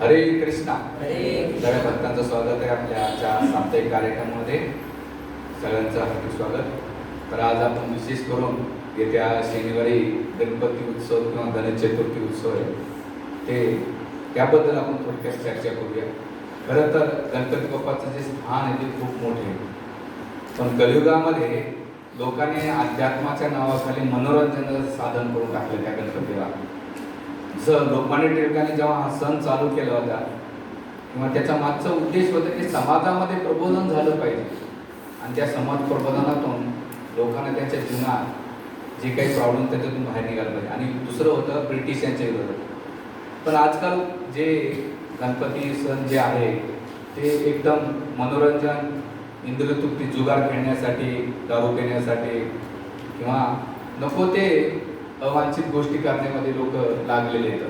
हरे कृष्णा. सगळ्या भक्तांचं स्वागत आहे आपल्या आजच्या साप्ताहिक कार्यक्रमामध्ये. सगळ्यांचं हार्दिक स्वागत. तर आज आपण विशेष करून येत्या शनिवारी गणपती उत्सव किंवा गणेश चतुर्थी उत्सव आहे. ते त्याबद्दल आपण थोडक्यात चर्चा करूया. खरं तर गणपती बाप्पाचं जे स्थान आहे ते खूप मोठे आहे. पण कलियुगामध्ये लोकांनी अध्यात्माच्या नावाखाली मनोरंजनाचं साधन करून टाकलं त्या गणपती जर लोकमान्य टिळकांनी जेव्हा हा सण चालू केला होता किंवा त्याचा मागचा उद्देश होता की समाजामध्ये प्रबोधन झालं पाहिजे. आणि त्या समाज प्रबोधनातून लोकांना त्यांच्या जीवनात जे काही प्रॉब्लेम त्याच्यातून बाहेर निघालं पाहिजे. आणि दुसरं होतं ब्रिटिशांच्या विरोधात. पण आजकाल जे गणपती सण जे आहे ते एकदम मनोरंजन इंद्रतृप्ती जुगार खेळण्यासाठी दारू पिण्यासाठी किंवा नको ते अवांछित गोष्टी करण्यामध्ये लोक लागलेले आहेत.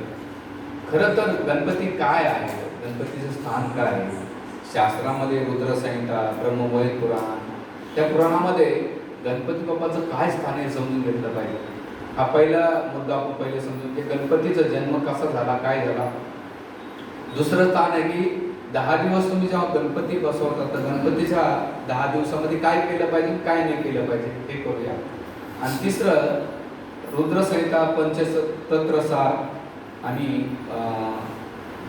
खरं तर गणपती काय आहे? गणपतीचं स्थान काय आहे? शास्त्रामध्ये रुद्रसंहिता ब्रह्मवैद पुराण त्या पुराणामध्ये गणपती बाप्पाचं काय स्थान आहे समजून घेतलं पाहिजे. हा पहिला मुद्दा आपण पहिले समजून की गणपतीचा जन्म कसा झाला? काय झाला? दुसरं स्थान आहे की दहा दिवस तुम्ही जेव्हा गणपती बसवता तर गणपतीच्या दहा दिवसामध्ये काय केलं पाहिजे काय नाही केलं पाहिजे हे करूया. आणि तिसरं रुद्रसंहिता पंचतंत्रसार आणि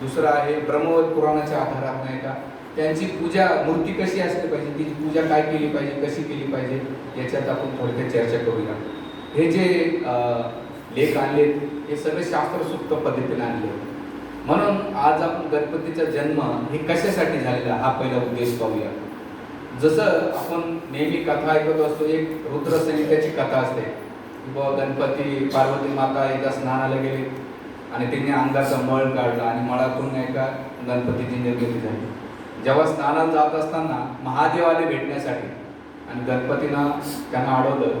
दुसरं आहे ब्रह्मवत पुराणाच्या आधारात नाही का? त्यांची पूजा मूर्ती कशी असली पाहिजे? तिची पूजा काय केली पाहिजे? कशी केली पाहिजे? याच्यात आपण थोडक्यात चर्चा करूया. हे जे लेख आणले हे सगळे शास्त्रसुक्त पद्धतीने आणले म्हणून आज आपण गणपतीचा जन्म हे कशासाठी झालेला हा पहिला उद्देश पाहूया. जसं आपण नेहमी कथा ऐकत असतो एक रुद्रसंहितेची कथा असते. व गणपती पार्वती माता एका स्नानाला गेली आणि तिने अंगाचा मळ काढला आणि मळातून नाही का गणपतीची निर्मिती झाली. जेव्हा स्नानाला जात असताना महादेव आले भेटण्यासाठी आणि गणपतीनं त्यांना अडवलं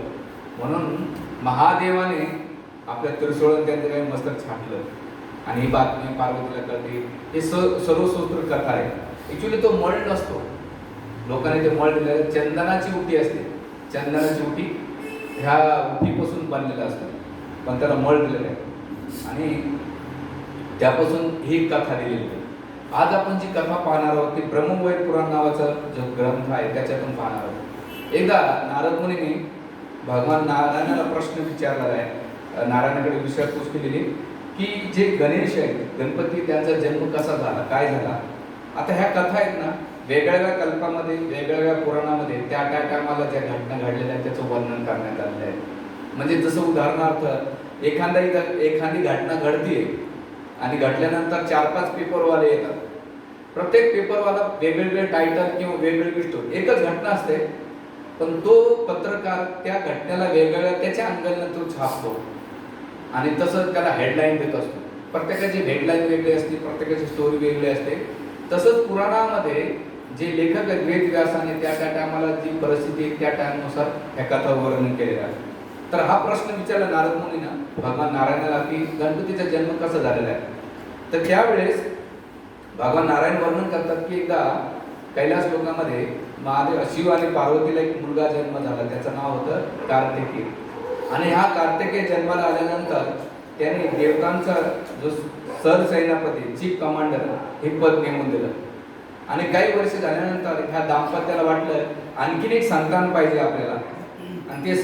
म्हणून महादेवाने आपल्या त्रिशूळात त्यांचं काही मस्तक छाटलं. आणि ही बातमी पार्वतीला कळते. हे स सर्वसूत्र कथा आहे. ॲक्च्युली तो मळ नसतो. लोकांनी ते मळ दिलं चंदनाची उटी असते. चंदनाची उटी ह्या उठीपासून बनलेलं असतं. पण त्याला मळ दिलेलं आहे. आणि त्यापासून ही कथा दिलेली आहे. आज आपण जी कथा पाहणार आहोत ती ब्रह्मवैद पुराण नावाचा जो ग्रंथ आहे त्याच्यातून पाहणार आहोत. एकदा नारद मुनीने भगवान नारायणाला प्रश्न विचारला आहे. नारायणाकडे विचारपूस केलेली की जे गणेश आहेत गणपती त्यांचा जन्म कसा झाला काय झाला? आता ह्या कथा आहेत ना वेगवेगळ्या कल्पामध्ये वेगवेगळ्या पुराणामध्ये त्या त्या टायमाला ज्या घटना घडलेल्या आहेत त्याचं वर्णन करण्यात आलेलं आहे. म्हणजे जसं उदाहरणार्थ एखादा एखादी घटना घडतीये आणि घडल्यानंतर चार पाच पेपरवाले येतात. प्रत्येक पेपरवाला वेगवेगळे टायटल किंवा वेगवेगळी स्टोरी एकच घटना असते पण तो पत्रकार त्या घटनेला वेगवेगळ्या त्याच्या अंगाने तो छापतो. आणि तसंच त्याला हेडलाईन देत असतो. प्रत्येकाची हेडलाईन वेगळी असते प्रत्येकाची स्टोरी वेगळी असते. तसंच पुराणामध्ये जे लेखक आहेत वेदव्यासाने त्या त्या टायमाला जी परिस्थिती त्या टायमानुसार ह्या कथा वर्णन केलेलं आहे. तर हा प्रश्न विचारला नारद मुनीनं भगवान नारायणाला की गणपतीचा जन्म कसा झालेला आहे? तर त्यावेळेस भगवान नारायण वर्णन करतात की एकदा कैलास लोकामध्ये महादेव शिव आणि पार्वतीला एक मुलगा जन्म झाला त्याचं नाव होतं कार्तिकी. आणि हा कार्तिकेय जन्माला आल्यानंतर त्याने देवतांचा जो सरसेनापती चीफ कमांडर हे पद नेमून दिलं. आणि काही वर्ष झाल्यानंतर ह्या दाम्पत्याला वाटलं आणखीन एक संतान पाहिजे आपल्याला. आणि ते